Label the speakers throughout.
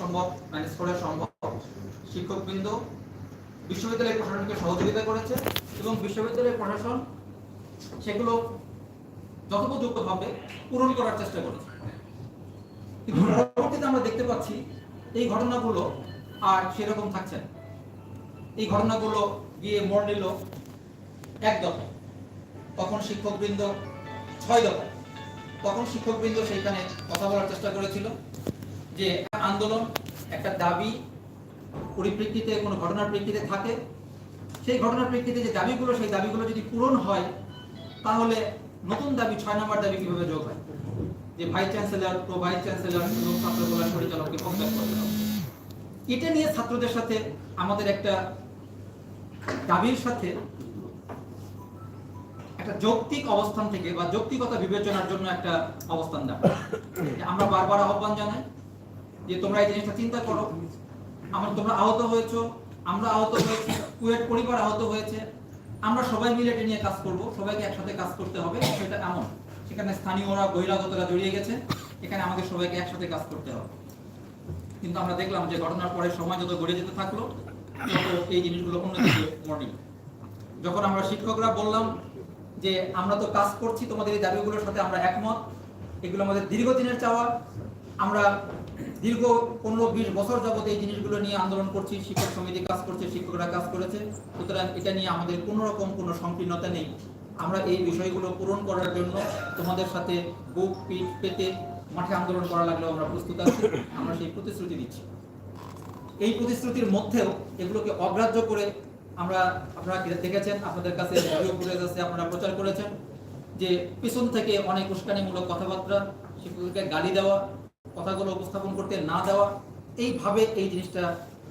Speaker 1: সম্ভব ম্যানেজ করা সম্ভব। শিক্ষকবৃন্দ বিশ্ববিদ্যালয়ের প্রশাসনকে সহযোগিতা করেছে এবং বিশ্ববিদ্যালয়ের প্রশাসন সেগুলো পূরণ করার চেষ্টা করেছে। পরবর্তীতে আমরা দেখতে পাচ্ছি এই ঘটনাগুলো আর সেরকম থাকছে না। এই ঘটনাগুলো গিয়ে মোড় নিল এক দফায়। তখন শিক্ষকবৃন্দ ছয় দফায়। তখন শিক্ষকবৃন্দ সেইখানে কথা বলার চেষ্টা করেছিল। যে আন্দোলন, একটা দাবি পরিপ্রেক্ষিতে, কোনো ঘটনার প্রেক্ষিতে থাকে। সেই ঘটনার প্রেক্ষিতে যে দাবিগুলো, সেই দাবিগুলো যদি পূরণ হয়, তাহলে নতুন দাবি, ছয় নম্বর দাবি কীভাবে যোগ হয়? যে vice chancellor, pro vice chancellor এবং ছাত্র কল্যাণ পরিচালককে প্রত্যাশ করতে হবে। এটা নিয়ে ছাত্রদের সাথে আমাদের একটা দাবির সাথে একটা যৌক্তিক অবস্থান থেকে বা যৌক্তিকতা বিবেচনার জন্য একটা অবস্থান দেওয়া। আমরা বারবার আহ্বান জানাই যে তোমরা এই জিনিসটা চিন্তা করো। আমরা তোমরা আহত হয়েছো, আমরা আহত হয়েছি, কুয়েট পরিবার আহত হয়েছে। আমরা সবাই মিলে এটা নিয়ে কাজ করব, সবাইকে একসাথে কাজ করতে হবে, সেটা এমন। সেখানে স্থানীয়রা বহিরাগতরা জড়িয়ে গেছে, এখানে আমাদের সবাইকে একসাথে কাজ করতে হবে। কিন্তু আমরা দেখলাম যে ঘটনার পরে সময় যত গড়ে যেতে থাকল, তত এই জিনিসগুলো অন্যদিকে মর্নিং যখন আমরা শিক্ষকরা বললাম যে, আমরা তো কাজ করছি, তোমাদের এই দাবিগুলোর সাথে আমরা একমত। এগুলো আমাদের দীর্ঘদিনের চাওয়া। আমরা দীর্ঘ পনেরো বিশ বছর যাবত এই জিনিসগুলো নিয়ে আন্দোলন করছি, শিক্ষক সমিতি কাজ করছে, শিক্ষকরা কাজ করেছে। সুতরাং এটা নিয়ে আমাদের কোনো রকম কোনো সংকীর্ণতা নেই। আমরা এই বিষয়গুলো পূরণ করার জন্য তোমাদের সাথে বুক পিঠ পেতে মাঠে আন্দোলন করা লাগলেও আমরা প্রস্তুত আছি। আমরা সেই প্রতিশ্রুতি দিচ্ছি। এই প্রতিশ্রুতির মধ্যেও এগুলোকে অগ্রাহ্য করে আমরা, আপনারা দেখেছেন? আপনাদের কাছে আপনারা প্রচার করেছেন। যে পিছন থেকে অনেক উস্কানিমূলক কথাবার্তা, শিক্ষককে গালি দেওয়া কথাগুলো উপস্থাপন করতে না দেওয়া, এইভাবে এই জিনিসটা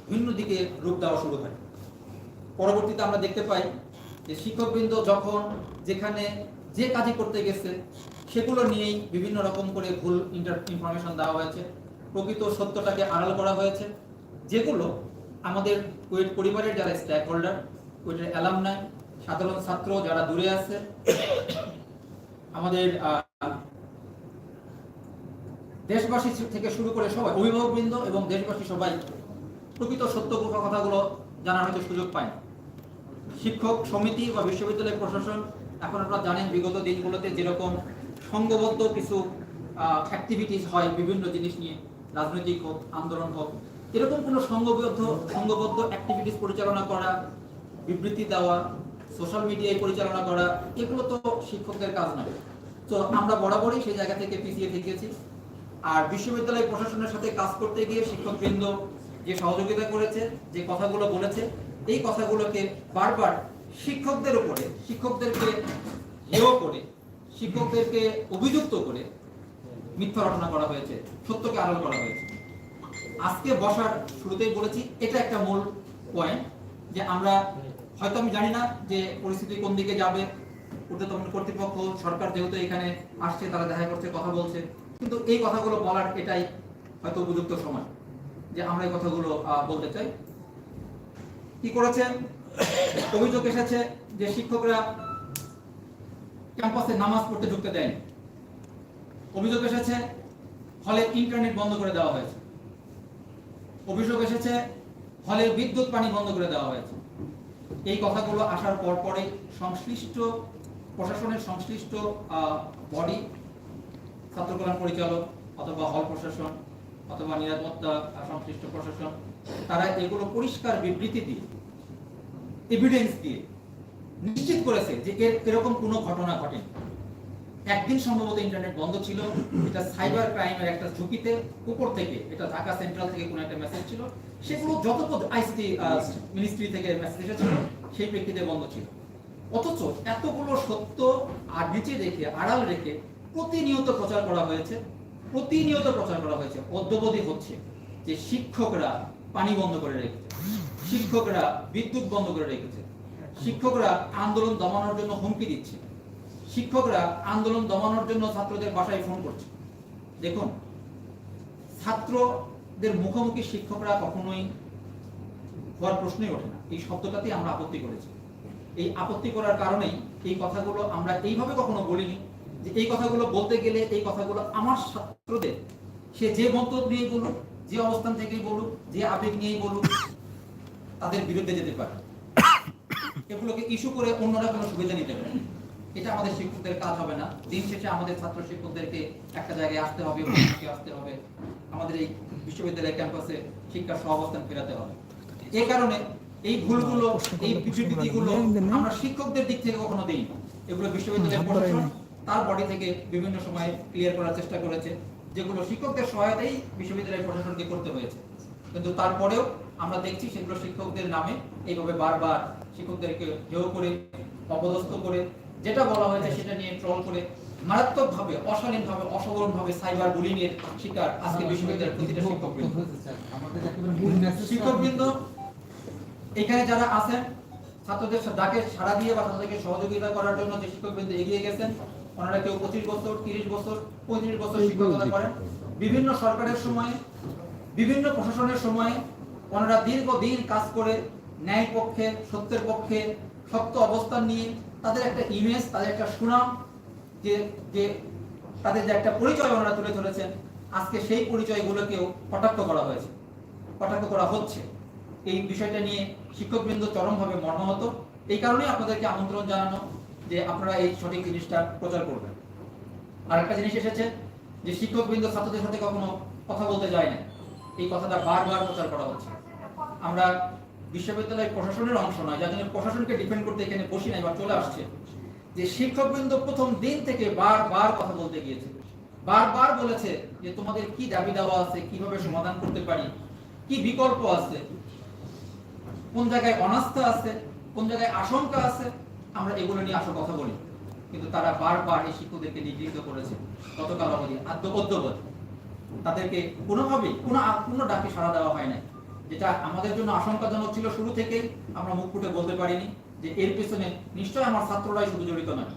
Speaker 1: ভিন্ন দিকে রূপ দেওয়া শুরু হয়। পরবর্তীতে আমরা দেখতে পাই যে শিক্ষকবৃন্দ যখন যেখানে যে কাজই করতে গেছে, সেগুলো নিয়েই বিভিন্ন রকম করে ভুল ইন্টার ইনফরমেশন দেওয়া হয়েছে। প্রকৃত সত্যটাকে আড়াল করা হয়েছে। যেগুলো আমাদের কুয়েট পরিবারের যারা স্ট্যাক হোল্ডার কুয়েটের অ্যালামনাই সাধারণ ছাত্র যারা দূরে আছে, আমাদের দেশবাসী থেকে শুরু করে সবাই, অভিভাবকবৃন্দ এবং দেশবাসী সবাই প্রকৃত সত্য কথাগুলো জানার হয়তো সুযোগ পায় শিক্ষক সমিতি বা বিশ্ববিদ্যালয় প্রশাসন, এখন আপনারা জানেন বিগত দিনগুলোতে যেরকম সংঘবদ্ধ কিছু অ্যাক্টিভিটিস হয়, বিভিন্ন জিনিস নিয়ে, রাজনৈতিক হোক, আন্দোলন হোক, এরকম কোনো সংঘবদ্ধ সংঘবদ্ধ অ্যাক্টিভিটিস পরিচালনা করা, বিবৃতি দেওয়া সোশ্যাল মিডিয়ায় পরিচালনা করা, এগুলো তো শিক্ষকদের কাজ নয়। তো আমরা বরাবরই সেই জায়গা থেকে পিছিয়ে থেকেছি আর বিশ্ববিদ্যালয় প্রশাসনের সাথে কাজ করতে গিয়ে শিক্ষকবৃন্দ যে সহযোগিতা করেছে, যে কথাগুলো বলেছে, এই কথাগুলোকে বারবার শিক্ষকদের উপরে, শিক্ষকদেরকে হেয় করে, শিক্ষকদেরকে অভিযুক্ত করে মিথ্যা রচনা করা হয়েছে, সত্যকে আড়াল করা হয়েছে। আজকে বসার শুরুতেই বলেছি, এটা একটা মূল পয়েন্ট যে আমরা হয়তো আমি জানি না যে পরিস্থিতি কোন দিকে যাবে। ঊর্ধ্বতন কর্তৃপক্ষ, সরকার যেহেতু এখানে আসছে, তারা দেখা করছে, কথা বলছে। কিন্তু এই কথাগুলো বলার এটাই হয়তো উপযুক্ত সময় যে আমরা এই কথাগুলো বলতে চাই। কি করেছে? অভিযোগ এসেছে যে শিক্ষকরা ক্যাম্পাসে নামাজ পড়তে ঢুকতে দেয়নি। অভিযোগ এসেছে, হলে ইন্টারনেট বন্ধ করে দেওয়া হয়েছে। অভিযোগ এসেছে, হলে বিদ্যুৎ পানি বন্ধ করে দেওয়া হয়েছে। এই কথাগুলো আসার পর পরে সংশ্লিষ্ট প্রশাসনের সংশ্লিষ্ট বডি ছাত্র কল্যাণ পরিচালক অথবা হল প্রশাসন অথবা নিরাপত্তা সংশ্লিষ্ট প্রশাসন, তারা এগুলো পরিষ্কার বিবৃতি দিয়ে এভিডেন্স দিয়ে নিশ্চিত করেছে যে এরকম কোনো ঘটনা ঘটেনি। একদিন সম্ভবত ইন্টারনেট বন্ধ ছিল, এটা সাইবার ক্রাইমের একটা ঝুঁকিতে উপর থেকে, এটা ঢাকা সেন্ট্রাল থেকে কোনো একটা মেসেজ ছিল, সেগুলো যত আইসিটি মিনিস্ট্রি থেকে মেসেজ এসেছিল, সেই প্রেক্ষিতে বন্ধ ছিল। অথচ এতগুলো সত্য আর নিচে রেখে, আড়াল রেখে প্রতিনিয়ত প্রচার করা হয়েছে, প্রতিনিয়ত প্রচার করা হয়েছে, অদ্যবধি হচ্ছে যে শিক্ষকরা পানি বন্ধ করে রেখেছে, শিক্ষকরা বিদ্যুৎ বন্ধ করে রেখেছে, শিক্ষকরা আন্দোলন দমানোর জন্য হুমকি দিচ্ছে, শিক্ষকরা আন্দোলন দমানোর জন্য ছাত্রদের বাসায় ফোন করছে। দেখুন, ছাত্রদের মুখোমুখি শিক্ষকরা কখনোই হওয়ার প্রশ্নই ওঠে না। এই শব্দটাতেই আমরা আপত্তি করেছি। এই আপত্তি করার কারণেই এই কথাগুলো আমরা এইভাবে কখনো বলিনি। যে এই কথাগুলো বলতে গেলে এই কথাগুলো আমার ছাত্রদের সে যে মন্তব্য নিয়ে বলুক যে অবস্থান থেকেই বলুক যে আবেগ নিয়েই বলুক তাদের বিরুদ্ধে যেতে পারে। এগুলোকে ইস্যু করে অন্যরা কোনো সুবিধা নিতে পারে এটা আমাদের শিক্ষকদের কাজ হবে না। দিন শেষে আমাদের ছাত্র শিক্ষকদেরকে একটা জায়গায় আসতে হবে আসতে হবে। আমাদের এই বিশ্ববিদ্যালয় ক্যাম্পাসে শিক্ষার সহাবস্থান ফেরাতে হবে। এই কারণে এই ভুলগুলো এই বিবৃতিগুলো আমরা শিক্ষকদের দিক থেকে কখনো দিই না। এগুলো বিশ্ববিদ্যালয়ের প্রশাসন তার বডি থেকে বিভিন্ন সময় ক্লিয়ার করার চেষ্টা করেছে যেগুলো শিক্ষকদের সহায়তাই বিশ্ববিদ্যালয়ের প্রশাসনকে করতে হয়েছে। কিন্তু তারপরেও আমরা দেখছি সেগুলো শিক্ষকদের নামে এইভাবে বারবার শিক্ষকদেরকে হেয় করে অপদস্থ করে যেটা বলা হয়েছে সেটা নিয়ে ট্রল করে মারাত্মকভাবে অশালীনভাবে অসাধারণভাবে সাইবার বুলিং এর শিকার আজকে বিশ্ববিদ্যালয়ের প্রতিটা শিক্ষকবৃন্দ। শিক্ষকবৃন্দ এখানে যারা আছেন ছাত্রদের ডাকে সাড়া দিয়ে বা তাদেরকে সহযোগিতা করার জন্য যে শিক্ষকবৃন্দ এগিয়ে গেছেন ওনারা কেউ পঁচিশ বছর তিরিশ বছর পঁয়ত্রিশ বছর শিক্ষকতা করেন। বিভিন্ন সরকারের সময়ে বিভিন্ন প্রশাসনের সময়ে ওনারা দীর্ঘদিন কাজ করে ন্যায় পক্ষে সত্যের পক্ষে শক্ত অবস্থান নিয়ে তাদের একটা ইমেজ তাদের একটা সুনাম যে যে তাদের যে একটা পরিচয় ওনারা তুলে ধরেছেন আজকে সেই পরিচয়গুলোকেও কটাক্ষ করা হয়েছে। কটাক্ষ করা হচ্ছে। এই বিষয়টা নিয়ে শিক্ষকবৃন্দ চরমভাবে মর্মাহত। এই কারণেই আপনাদেরকে আমন্ত্রণ জানানো যে আপনারা এই সঠিক জিনিসটা প্রচার করবেন। আর একটা জিনিস এসেছে যে শিক্ষকবৃন্দ ছাত্রদের সাথে কখনো কথা বলতে যায় না। এই কথাটা বারবার প্রচার করা হচ্ছে। আমরা বিশ্ববিদ্যালয় প্রশাসনের অংশ নয়, যার জন্য প্রশাসনকে ডিপেন্ড করতে এখানে বসি নাই বা চলে আসছে। যে শিক্ষকবৃন্দ প্রথম দিন থেকে বারবার কথা বলতে গিয়েছে। বারবার বলেছে যে তোমাদের কি দাবি দেওয়া আছে, কীভাবে সমাধান করতে পারি, কি বিকল্প আছে, কোন জায়গায় অনাস্থা আছে, কোন জায়গায় আশঙ্কা আছে আমরা এগুলো নিয়ে আসা কথা বলি। কিন্তু তারা বারবার এই শিক্ষকদেরকে নিগৃহীত করেছে। গতকাল অবধি আদ্য অদ্যবধি তাদেরকে কোনোভাবেই কোনো কোনো ডাকে সাড়া দেওয়া হয় নাই। যেটা আমাদের জন্য আশঙ্কাজনক ছিল শুরু থেকেই। আমরা মুখ ফুটে বলতে পারিনি যে এর পেছনে নিশ্চয় আমার ছাত্ররাই শুধু জড়িত নয়।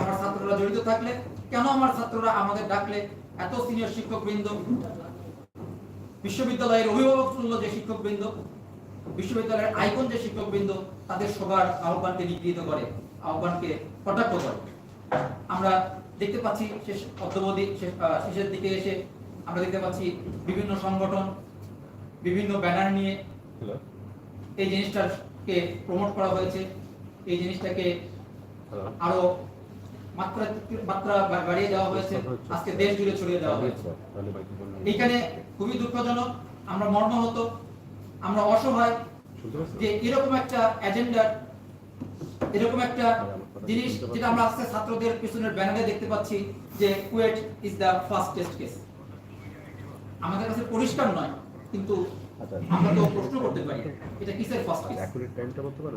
Speaker 1: আমার ছাত্ররা জড়িত থাকলে কেন আমার ছাত্ররা আমাদের ডাকলে এত সিনিয়র শিক্ষকবৃন্দ? বিশ্ববিদ্যালয়ের অভিভাবক তুল্য যে শিক্ষকবৃন্দ বিশ্ববিদ্যালয়ের আইকন যে শিক্ষকবৃন্দ তাদের সবার আহ্বানকে নিগৃহীত করে আহ্বানকে কটাক্ষ করে। আমরা দেখতে পাচ্ছি শেষ অদ্যবধি শেষের দিকে এসে আমরা দেখতে পাচ্ছি বিভিন্ন সংগঠন বিভিন্ন ব্যানার নিয়ে এই জিনিসটাকে প্রমোট করা হয়েছে। এই জিনিসটাকে আরও মাত্রা মাত্রা বাড়িয়ে দেওয়া হয়েছে। আজকে দেশ জুড়ে ছড়িয়ে দেওয়া হয়েছে। এখানে খুবই দুঃখজনক আমরা মর্মাহত। আমরা অসহায় যে এরকম একটা এজেন্ডার এরকম একটা জিনিস যেটা আমরা আজকে ছাত্রদের পিছনের ব্যানারে দেখতে পাচ্ছি যে KUET is the first test case আমাদের কাছে পরিষ্কার নয় কিন্তু আমরা তো প্রশ্ন করতে পারি এটা কিসের ফার্স্ট কেস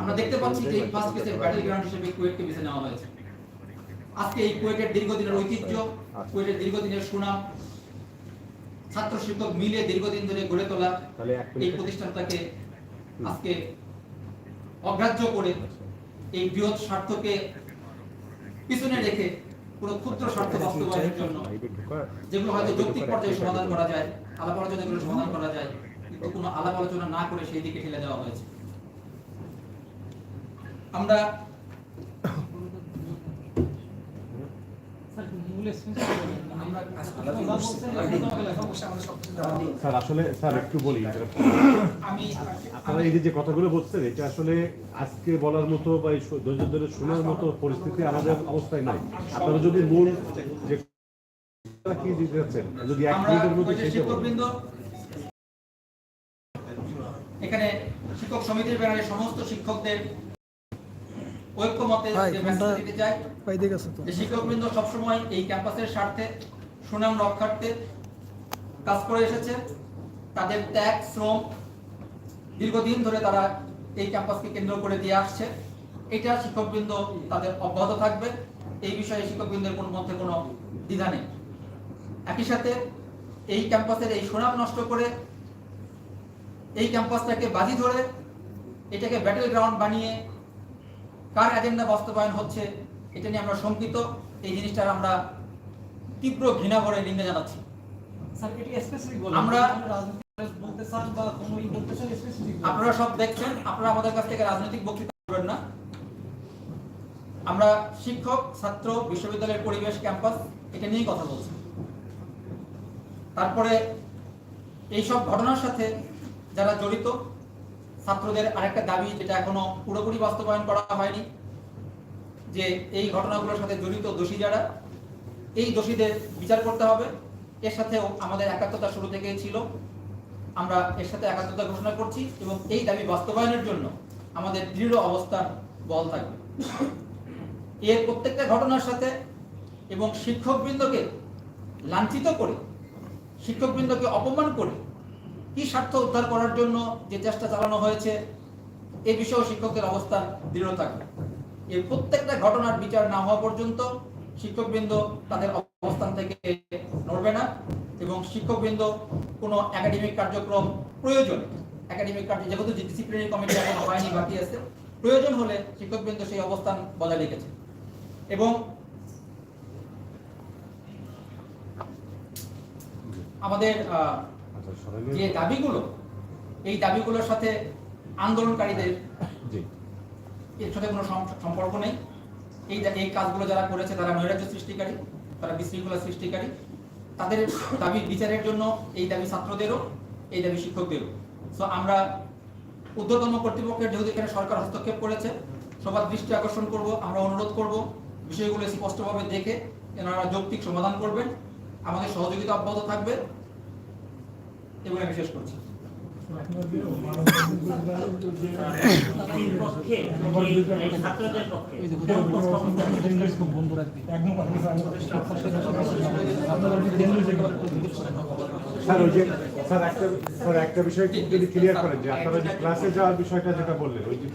Speaker 1: আমরা দেখতে পাচ্ছি যে এই ফার্স্ট কেসের ব্যাটেল গ্রাউন্ড হিসেবে কুয়েটকে বেছে নেওয়া হয়েছে। আজকে এই কুয়েটের দীর্ঘদিনের ঐতিহ্য কুয়েটের দীর্ঘদিনের সুনাম ছাত্র শিক্ষক মিলে দীর্ঘদিন ধরে গড়ে তোলা এই প্রতিষ্ঠানটাকে আজকে অগ্রাহ্য করে এই বৃহৎ স্বার্থকে পিছনে রেখে পুরো ক্ষুদ্র স্বার্থ বাস্তবায়নের জন্য যেগুলো হয়তো যৌক্তিক পর্যায়ে সমাধান করা যায় আলাপ আলোচনা করে সমাধান করা যায় কিন্তু কোনো আলাপ আলোচনা না করে সেই দিকে ঠেলে দেওয়া হয়েছে। আমরা
Speaker 2: স্যার আসলে স্যার একটু বলি আপনারা এই যে কথাগুলো বলছেন এটা আসলে আজকে বলার মতো বা ধৈর্য ধরে শোনার মতো পরিস্থিতি আমাদের অবস্থায় নাই। আপনারা যদি মূল যে কি দিতে যদি এক মিনিটের মধ্যে
Speaker 1: এখানে শিক্ষক সমিতির ব্যানারে সমস্ত শিক্ষকদের ঐক্যমতে মেসেজ দিতে চাই যে শিক্ষকবৃন্দ সবসময় এই ক্যাম্পাসের স্বার্থে সুনাম রক্ষার্থে কাজ করে এসেছে। তাদের ত্যাগ শ্রম দীর্ঘদিন ধরে তারা এই ক্যাম্পাসকে কেন্দ্র করে দিয়ে আসছে। এটা শিক্ষকবৃন্দ তাদের অব্যাহত থাকবে। এই বিষয়ে শিক্ষকবৃন্দের কোনো মধ্যে কোনো দ্বিধা নেই। একই সাথে এই ক্যাম্পাসের এই সুনাম নষ্ট করে এই ক্যাম্পাসটাকে বাজি ধরে এটাকে ব্যাটেল গ্রাউন্ড বানিয়ে কার এজেন্ডা বাস্তবায়ন হচ্ছে এটা নিয়ে আমরা শঙ্কিত। এই জিনিসটার আমরা তীব্র ঘৃণা করে নিন্দা জানাচ্ছি। আমরা আপনারা সব দেখছেন আপনারা আমাদের কাছ থেকে রাজনৈতিক বক্তৃতা করবেন না। আমরা শিক্ষক ছাত্র বিশ্ববিদ্যালয়ের পরিবেশ ক্যাম্পাস এটা নিয়েই কথা বলছি। তারপরে এইসব ঘটনার সাথে যারা জড়িত ছাত্রদের আরেকটা দাবি যেটা এখনও পুরোপুরি বাস্তবায়ন করা হয়নি, যে এই ঘটনাগুলোর সাথে জড়িত দোষী যারা, এই দোষীদের বিচার করতে হবে। এর সাথেও আমাদের একাত্মতা শুরু থেকেই ছিল। আমরা এর সাথে একাত্মতা ঘোষণা করছি এবং এই দাবি বাস্তবায়নের জন্য আমাদের দৃঢ় অবস্থান বল থাকবে। এর প্রত্যেকটা ঘটনার সাথে এবং শিক্ষকবৃন্দকে লাঞ্ছিত করে, শিক্ষকবৃন্দকে অপমান করে কি স্বার্থ উদ্ধার করার জন্য যে চেষ্টা চালানো হয়েছে, এ বিষয়েও শিক্ষকদের অবস্থান দৃঢ় থাকবে এর প্রত্যেকটা ঘটনার বিচার না হওয়া পর্যন্ত শিক্ষকবৃন্দ তাদের অবস্থান থেকে নড়বে না এবং শিক্ষকবৃন্দ কোনো একাডেমিক কার্যক্রম প্রয়োজন, একাডেমিক কার্য, যেহেতু ডিসিপ্লিনারি কমিটি এখন হয়নি, বাকি আছে, প্রয়োজন হলে শিক্ষকবৃন্দ সেই অবস্থান বজায় রেখেছে। এবং আমাদের যে দাবিগুলো এই দাবিগুলোর সাথে আন্দোলনকারীদের এর সাথে কোনো সম্পর্ক নেই। এই এই কাজগুলো যারা করেছে তারা নৈরাজ্য সৃষ্টিকারী তারা বিশৃঙ্খলা সৃষ্টিকারী। তাদের দাবি বিচারের জন্য এই দাবি ছাত্রদেরও এই দাবি শিক্ষকদেরও। সো আমরা ঊর্ধ্বতন কর্তৃপক্ষের যেহেতু এখানে সরকার হস্তক্ষেপ করেছে সবার দৃষ্টি আকর্ষণ করব আমরা অনুরোধ করব বিষয়গুলো স্পষ্টভাবে দেখে এনারা যৌক্তিক সমাধান করবেন। আমাদের সহযোগিতা অব্যাহত থাকবে। এবং আমি শেষ করছি
Speaker 3: পক্ষে এই ছাত্রদের পক্ষে
Speaker 2: স্যার ওই যে স্যার একটা স্যার একটা বিষয় যদি ক্লিয়ার করেন যে আপনারা যে ক্লাসে যাওয়ার বিষয়টা যেটা বললেন ওই যে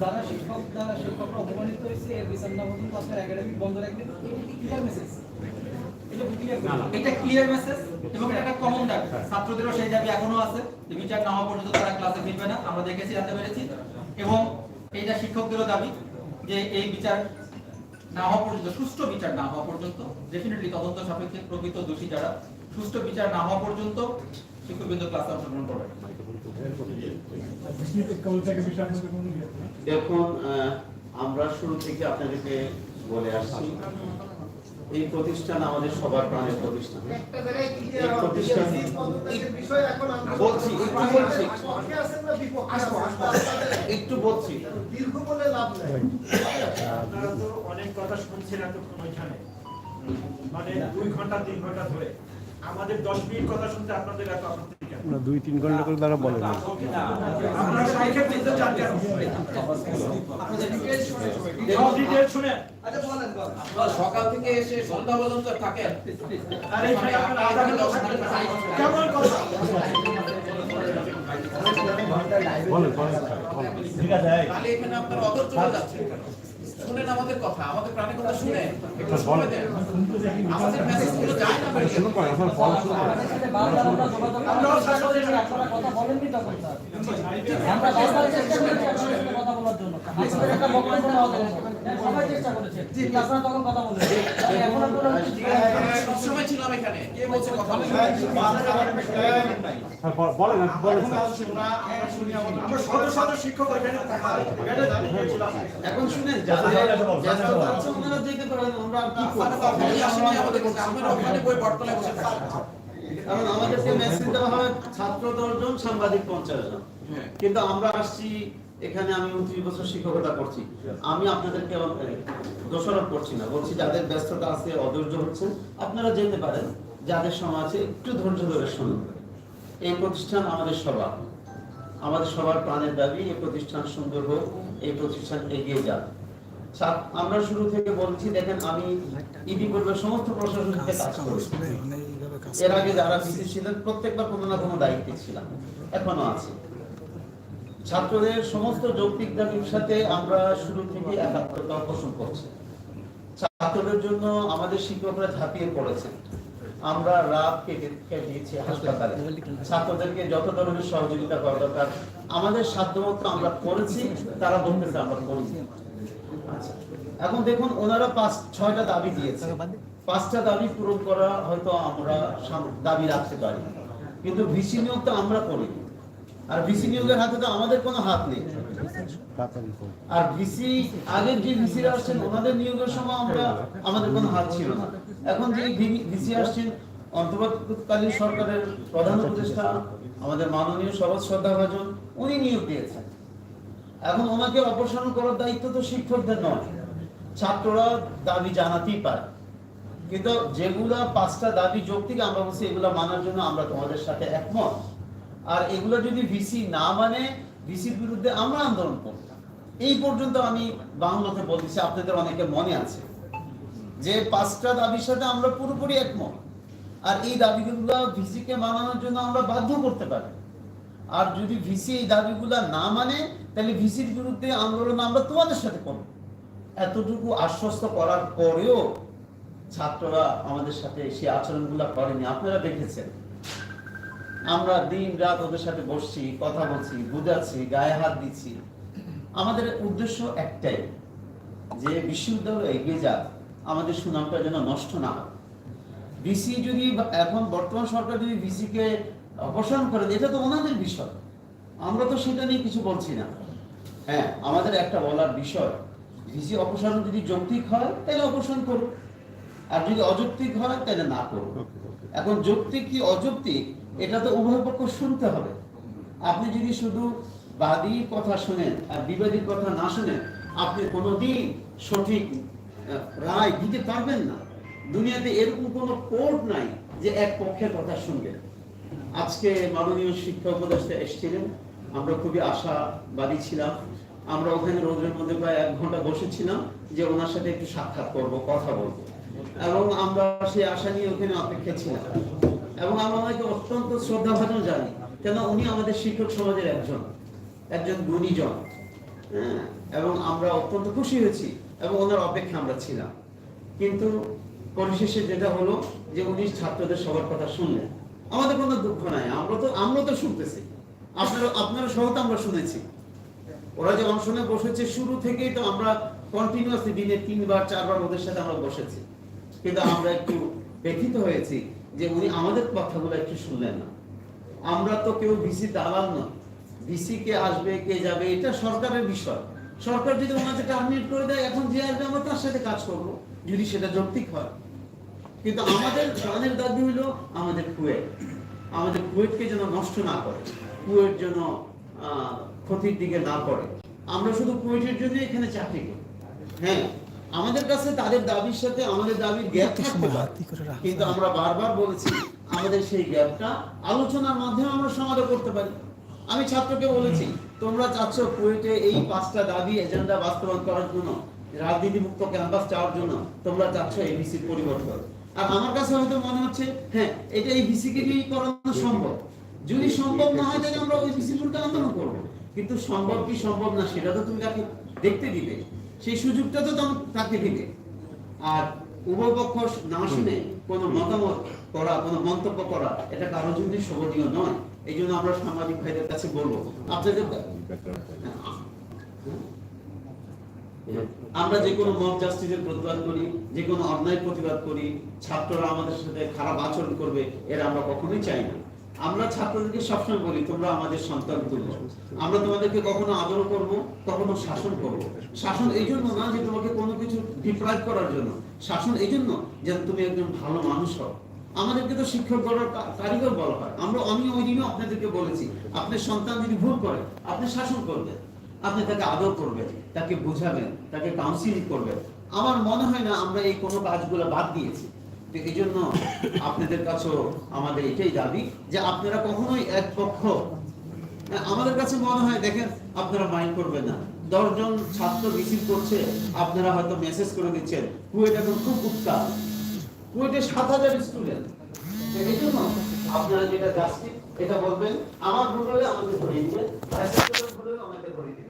Speaker 4: যারা শিক্ষক যারা শিক্ষকরা অপমানিত হয়েছে এর বিচার না পর্যন্ত আপনার একাডেমিক বন্ধ রাখবেন ক্লিয়ার মেসেজ এটা ক্লিয়ার
Speaker 1: মেসেজ এবং এটা একটা কমন দাবি। ছাত্রদেরও সেই দাবি এখনও আছে। যে বিচার না হওয়া পর্যন্ত তারা ক্লাসে ফিরবে না। আমরা দেখেছি জানতে পেরেছি। এবং এটা শিক্ষকদেরও দাবি যে এই বিচার না হওয়া পর্যন্ত সুষ্ঠু বিচার না হওয়া পর্যন্ত ডেফিনেটলি তদন্ত সাপেক্ষে প্রকৃত দোষী যারা সুষ্ঠু বিচার না হওয়া পর্যন্ত শিক্ষকবৃন্দ ক্লাসে অংশগ্রহণ করবে।
Speaker 5: দেখুন আহ, আমরা শুরু থেকে আপনাদেরকে বলে আসছি। এই প্রতিষ্ঠান আমাদের সবার প্রাণের প্রতিষ্ঠান। প্রতিষ্ঠান
Speaker 6: পদত্যাগের বিষয় এখন আমরা
Speaker 5: বলছি, একটু বলছি।
Speaker 6: পক্ষে আছেন না বিপক্ষে
Speaker 5: একটু বলছি।
Speaker 6: দীর্ঘ বলে লাভ নাই।
Speaker 3: আপনারা তো অনেক কথা শুনছেন এতক্ষণ ওইখানে। মানে দুই ঘণ্টা তিন ঘণ্টা ধরে। আমাদের দশ মিনিট কথা শুনতে আপনাদের এত আপত্তি কেন?
Speaker 7: না দুই তিন ঘণ্টা করে তারা বলেন
Speaker 3: আপনারা সাইকেল দিতে চান কেন?
Speaker 1: আপনাদের details শুনে।
Speaker 3: সব ডিটেল শুনে
Speaker 8: সকাল থেকে এসে সন্ধ্যা পর্যন্ত থাকেন।
Speaker 3: আর এইখানে আপনারা আধা ঘণ্টা কেমন কথা?
Speaker 2: বলেন বলেন স্যার বলেন।
Speaker 8: তাহলে এখানে আপনারা অধৈর্য হয়ে যাচ্ছেন। কেন? শুনেন আমাদের কথা আমাদের প্রাণের কথা শুনে একটু সময় দেন। আমাদের মেসেজগুলো যায় না
Speaker 2: শুরু করেন আপনার বলা শুরু করেন
Speaker 4: আমরা করেছি, আপনারা কথা বলেননি তখন স্যার। আমরা বারবার চেষ্টা করেছি আপনাদের কথা বলার জন্য। আপনাদের একটা বক্তব্য নেওয়ার জন্য। সবাই চেষ্টা করেছে। আপনারা তখন কথা বলেন। এখন আপনারা
Speaker 8: সবসময় ছিলাম এখানে। কে বলছে কথা
Speaker 2: বলেন বলেন
Speaker 3: আমরা শত শত শিক্ষক এখানে থাকা
Speaker 5: এখন শুনেন যাদের কিন্তু আমরা আসছি এখানে আমি উনত্রিশ বছর শিক্ষকতা করছি আমি আপনাদেরকে দোষারোপ করছি না বলছি যাদের ব্যস্ততা আছে অধৈর্য হচ্ছে আপনারা যেতে পারেন যাদের সময় আছে একটু ধৈর্য ধরে শুনুন এই প্রতিষ্ঠান আমাদের সবার আমাদের সবার প্রাণের দাবি এই প্রতিষ্ঠান সুন্দর হোক এই প্রতিষ্ঠান এগিয়ে যাক। আমরা শুরু থেকে বলছি দেখেন আমি ইডি পূর্বের সমস্ত প্রশাসনকে কাজ করেছি। এর আগে যারা ভিসি ছিলেন প্রত্যেকবার কোনো না কোনো দায়িত্বে ছিলাম এখনও আছে। ছাত্রদের সমস্ত যৌক্তিক দাবির সাথে আমরা শুরু থেকে একাত্মতা পোষণ করছি। ছাত্রদের জন্য আমাদের শিক্ষকরা ঝাঁপিয়ে পড়েছেন আমরা রাত কেটে কেটেছি হাসপাতালে। ছাত্রদেরকে যত ধরনের সহযোগিতা করা দরকার আমাদের সাধ্যমতো আমরা করেছি তারা বলতেছে আমরা করেছি এখন দেখুন, ওনারা পাঁচ, ছয়টা দাবি দিয়েছে। পাঁচটা দাবি পূরণ করা হয়তো আমরা দাবি রাখতে পারি। কিন্তু ভিসি নিয়োগ তো আমরা করি। আর ভিসি নিয়োগের হাতে তো আমাদের কোনো হাত নেই। আর ভিসি, আগের যে ভিসিরা আসছেন, ওনাদের নিয়োগের সময় আমরা, আমাদের কোনো হাত ছিল না। এখন যে ভিসি আসছেন, অন্তর্বর্তীকালীন সরকারের প্রধান উপদেষ্টা, আমাদের মাননীয় সরোজ শ্রদ্ধাভাজন উনি নিয়োগ দিয়েছেন। এখন ওনাকে অপসারণ করার দায়িত্ব তো শিক্ষকদের নয়, ছাত্ররা দাবি জানাতেই পারে। কিন্তু যেগুলা পাঁচটা দাবি যৌক্তিক, আমরা বলছি এগুলা মানার জন্য আমরা তোমাদের সাথে একমত। আর এগুলো যদি ভিসি না মানে ভিসির বিরুদ্ধে আমরা আন্দোলন করব এই পর্যন্ত আমি বাংলাতে বলতেছি আপনাদের অনেকে মনে আছে যে পাঁচটা দাবির সাথে আমরা পুরোপুরি একমত। আর এই দাবিগুলো ভিসিকে মানানোর জন্য আমরা বাধ্য করতে পারি। আর যদি ভিসি এই দাবিগুলো না মানে তাহলে ভিসির বিরুদ্ধে আন্দোলন আমরা তোমাদের সাথে করব। এতটুকু আশ্বস্ত করার পরেও ছাত্ররা আমাদের সাথে সেই আচরণগুলো করেনি। আপনারা দেখেছেন। আমরা দিন রাত ওদের সাথে বসছি, কথা বলছি, বুঝাচ্ছি, গায়ে হাত দিচ্ছি। আমাদের উদ্দেশ্য একটাই, যে বিশ্ববিদ্যালয় এগিয়ে যাক, আমাদের সুনামটা যেন নষ্ট না হয়। ভিসি যদি এখন বর্তমান সরকার যদি ভিসিকে অপসারণ করে দেয়, এটা তো ওনাদের বিষয়। আমরা তো সেটা নিয়ে কিছু বলছি না। হ্যাঁ আমাদের একটা বলার বিষয় ভিসি অপসারণ যদি যৌক্তিক হয় তাহলে অপসারণ করুক। আর যদি অযৌক্তিক হয় তাহলে না করুক। এখন যৌক্তিক কি অযৌক্তিক এটা তো উভয় পক্ষ শুনতে হবে। আপনি যদি শুধু বাদীর কথা শুনেন আর বিবাদীর কথা না শুনেন আপনি কোনোদিন সঠিক রায় দিতে পারবেন না। দুনিয়াতে এরকম কোনো কোর্ট নাই যে এক পক্ষের কথা শুনবে। আজকে মাননীয় শিক্ষা উপদেষ্টা এসেছিলেন। আমরা খুবই আশাবাদী ছিলাম। আমরা ওখানে রোদের মধ্যে প্রায় এক ঘণ্টা বসেছিলাম যে ওনার সাথে একটু সাক্ষাৎ করব, কথা বলব। এবং আমরা সেই আশা নিয়ে ওখানে অপেক্ষা ছিলাম। এবং আমরা ওনাকে অত্যন্ত শ্রদ্ধাভাজন জানি, কেন উনি আমাদের শিক্ষক সমাজের একজন একজন গুণীজন। হ্যাঁ এবং আমরা অত্যন্ত খুশি হয়েছি এবং ওনার অপেক্ষা আমরা ছিলাম। কিন্তু পরিশেষে যেটা হলো যে উনি ছাত্রদের সবার কথা শুনলেন। আমাদের কোনো দুঃখ নাই, আমরা তো আমরা তো শুনতেছি। আপনারা আপনারা সহ তো আমরা শুনেছি। ওরা যে অনশনে বসেছে, শুরু থেকেই তো আমরা কন্টিনিউয়াসলি দিনে তিনবার, চারবার ওদের সাথে আমরা বসেছি। কিন্তু আমরা একটু ব্যথিত হয়েছি যে উনি আমাদের কথাগুলো একটু শুনলেন না। আমরা তো কেউ ভিসি দালাল না। ভিসি কে আসবে, কে যাবে, এটা সরকারের বিষয়। সরকার যদি ওনাকে টার্মিনেট করে দেয়, এখন যে আসবে, আমরা তার সাথে কাজ করব। যদি সেটা যৌক্তিক হয়। কিন্তু আমাদের প্রাণের দাবি হলো আমাদের কুয়েট আমাদের কুয়েটকে যেন নষ্ট না করে কুয়েট যেন ক্ষতির দিকে না পড়ে আমরা শুধু কুয়েটের জন্য এখানে চাকরি করি। হ্যাঁ আমাদের কাছে তাদের দাবির সাথে আমাদের দাবির গ্যাপ থাকতে কিন্তু আমরা বারবার বলেছি আমাদের সেই গ্যাপটা আলোচনার মাধ্যমে আমরা সমাধান করতে পারি। আমি ছাত্রকে বলেছি তোমরা চাচ্ছ কুয়েটে এই পাঁচটা দাবি এজেন্ডা বাস্তবায়ন করার জন্য রাজনীতি মুক্ত ক্যাম্পাস চাওয়ার জন্য তোমরা চাচ্ছ এবিসি পরিবর্তন। আর আমার কাছে হয়তো মনে হচ্ছে হ্যাঁ এটা এই বিসি কে দিয়ে করানো সম্ভব। যদি সম্ভব না হয়, তাহলে আমরা ওই উল্টা আন্দোলন করব। কিন্তু সম্ভব কি সম্ভব না, সেটা তো তুমি তাকে দেখতে দিবে সেই সুযোগটা তো তাকে দিবে আর উভয় পক্ষ না শুনে কোনো মতামত করা, কোনো মন্তব্য করা, এটা কারোর জন্য শোভনীয় নয়। এই জন্য আমরা সাংবাদিক ভাইদের কাছে বলব। আপনাদের আমরা যে কোনো মব জাস্টিসের প্রতিবাদ করি, যে কোনো অন্যায় প্রতিবাদ করি, ছাত্ররা আমাদের সাথে খারাপ আচরণ করবে, এরা আমরা কখনোই চাই না। আমরা ছাত্রদেরকে সবসময় বলি, তোমরা আমাদের সন্তান তুল্য আমরা তোমাদেরকে কখনো আদর করব, কখনো শাসন করব। শাসন এই জন্য না যে তোমাকে কোনো কিছু ডিপ্রাইভ করার জন্য। শাসন এই জন্য যে তুমি একজন ভালো মানুষ হও। আমাদেরকে তো শিক্ষক গড়ার কারিগর বলা হয়। আমরা আমি ওই দিনও আপনাদেরকে বলেছি। আপনার সন্তান যদি ভুল করে, আপনি শাসন করবেন। আপনি তাকে আদর করবেন তাকে বুঝাবেন তাকে কাউন্সিলিং করবেন। আমার মনে হয় না আমরা এই কোনো কাজগুলো বাদ দিয়েছি। তো এই জন্য আপনাদের কাছেও আমাদের এটাই দাবি যে আপনারা কখনোই এক পক্ষ হ্যাঁ, আমাদের কাছে মনে হয় দেখেন আপনারা মাইন্ড করবেন না। দশজন ছাত্র মিছিল করছে আপনারা হয়তো মেসেজ করে দিচ্ছেন কুয়েট এখন খুব উত্তাল কুয়েটে সাত হাজার স্টুডেন্ট এই জন্য আপনারা যেটা জাস্টিস এটা বলবেন আমার ভুল হলে আমাকে ধরিয়ে দিবেন আমাকে ধরিয়ে দিবেন।